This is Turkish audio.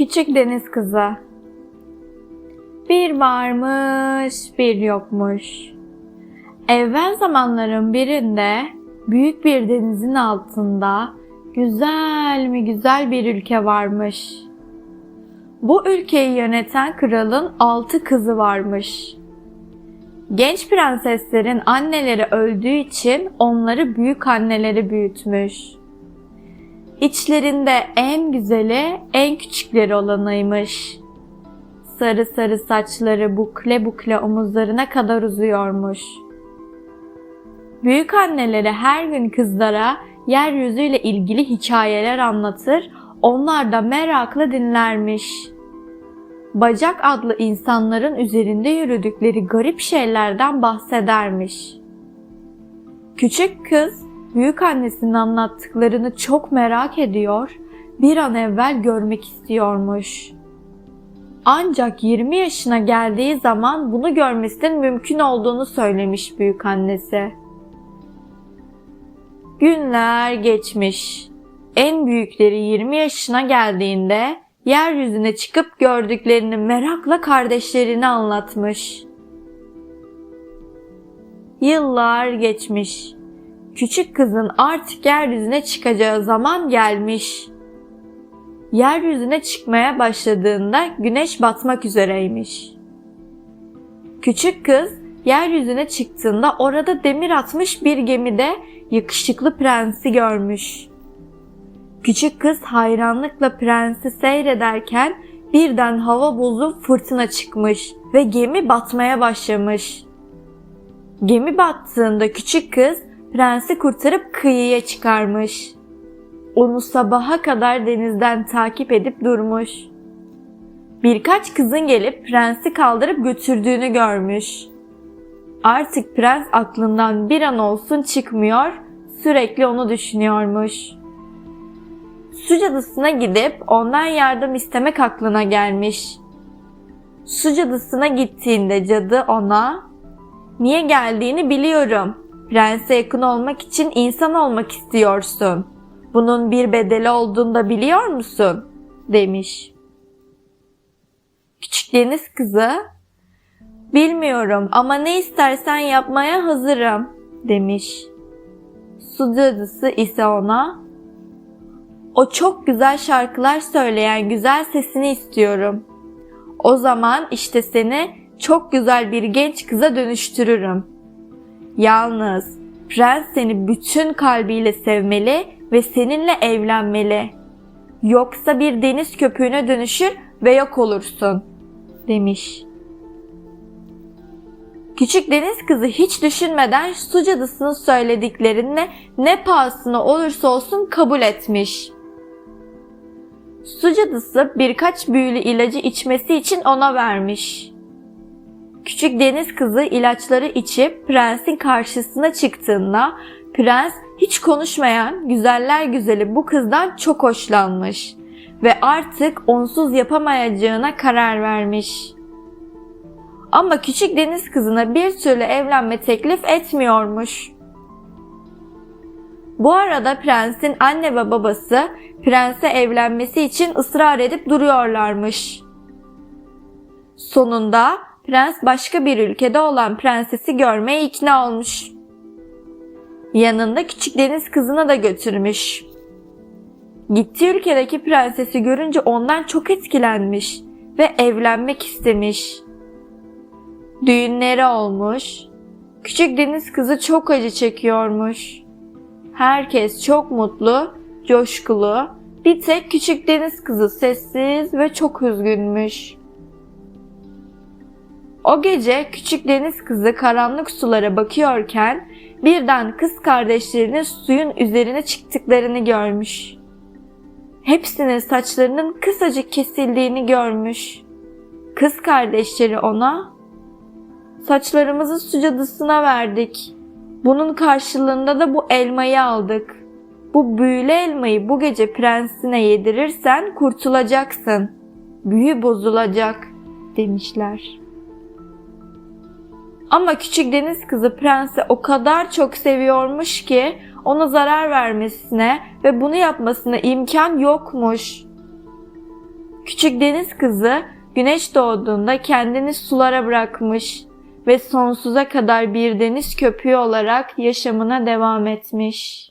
Küçük deniz kızı. Bir varmış, bir yokmuş. Evvel zamanların birinde büyük bir denizin altında güzel mi güzel bir ülke varmış. Bu ülkeyi yöneten kralın altı kızı varmış. Genç prenseslerin anneleri öldüğü için onları büyük anneleri büyütmüş. İçlerinde en güzeli, en küçükleri olanıymış. Sarı sarı saçları bukle bukle omuzlarına kadar uzuyormuş. Büyük anneleri her gün kızlara yeryüzüyle ilgili hikayeler anlatır, onlar da merakla dinlermiş. Bacak adlı insanların üzerinde yürüdükleri garip şeylerden bahsedermiş. Küçük kız büyük annesinin anlattıklarını çok merak ediyor, bir an evvel görmek istiyormuş. Ancak 20 yaşına geldiği zaman bunu görmesinin mümkün olduğunu söylemiş büyük annesi. Günler geçmiş. En büyükleri 20 yaşına geldiğinde yeryüzüne çıkıp gördüklerini merakla kardeşlerine anlatmış. Yıllar geçmiş. Küçük kızın artık yeryüzüne çıkacağı zaman gelmiş. Yeryüzüne çıkmaya başladığında güneş batmak üzereymiş. Küçük kız yeryüzüne çıktığında orada demir atmış bir gemide yakışıklı prensi görmüş. Küçük kız hayranlıkla prensi seyrederken birden hava bozup fırtına çıkmış ve gemi batmaya başlamış. Gemi battığında küçük kız prensi kurtarıp kıyıya çıkarmış. Onu sabaha kadar denizden takip edip durmuş. Birkaç kızın gelip prensi kaldırıp götürdüğünü görmüş. Artık prens aklından bir an olsun çıkmıyor, sürekli onu düşünüyormuş. Su cadısına gidip ondan yardım istemek aklına gelmiş. Su cadısına gittiğinde cadı ona "Niye geldiğini biliyorum. Prense yakın olmak için insan olmak istiyorsun. Bunun bir bedeli olduğunu da biliyor musun?" demiş. Küçük deniz kızı Bilmiyorum ama ne istersen yapmaya hazırım demiş. Su cadısı ise ona o çok güzel şarkılar söyleyen güzel sesini istiyorum. O zaman işte seni çok güzel bir genç kıza dönüştürürüm. Yalnız prens seni bütün kalbiyle sevmeli ve seninle evlenmeli. Yoksa bir deniz köpüğüne dönüşür ve yok olursun." demiş. Küçük deniz kızı hiç düşünmeden su cadısının söylediklerini ne pahasına olursa olsun kabul etmiş. Su cadısı birkaç büyülü ilacı içmesi için ona vermiş. Küçük deniz kızı ilaçları içip prensin karşısına çıktığında prens hiç konuşmayan güzeller güzeli bu kızdan çok hoşlanmış ve artık onsuz yapamayacağına karar vermiş. Ama küçük deniz kızına bir türlü evlenme teklif etmiyormuş. Bu arada prensin anne ve babası prense evlenmesi için ısrar edip duruyorlarmış. Sonunda prens başka bir ülkede olan prensesi görmeye ikna olmuş. Yanında küçük deniz kızını da götürmüş. Gittiği ülkedeki prensesi görünce ondan çok etkilenmiş ve evlenmek istemiş. Düğünleri olmuş. Küçük deniz kızı çok acı çekiyormuş. Herkes çok mutlu, coşkulu. Bir tek küçük deniz kızı sessiz ve çok üzgünmüş. O gece küçük deniz kızı karanlık sulara bakıyorken birden kız kardeşlerinin suyun üzerine çıktıklarını görmüş. Hepsinin saçlarının kısacık kesildiğini görmüş. Kız kardeşleri ona Saçlarımızı su cadısına verdik. Bunun karşılığında da bu elmayı aldık. Bu büyülü elmayı bu gece prensine yedirirsen kurtulacaksın. Büyü bozulacak demişler. Ama küçük deniz kızı prensi o kadar çok seviyormuş ki ona zarar vermesine ve bunu yapmasına imkan yokmuş. Küçük deniz kızı güneş doğduğunda kendini sulara bırakmış ve sonsuza kadar bir deniz köpüğü olarak yaşamına devam etmiş.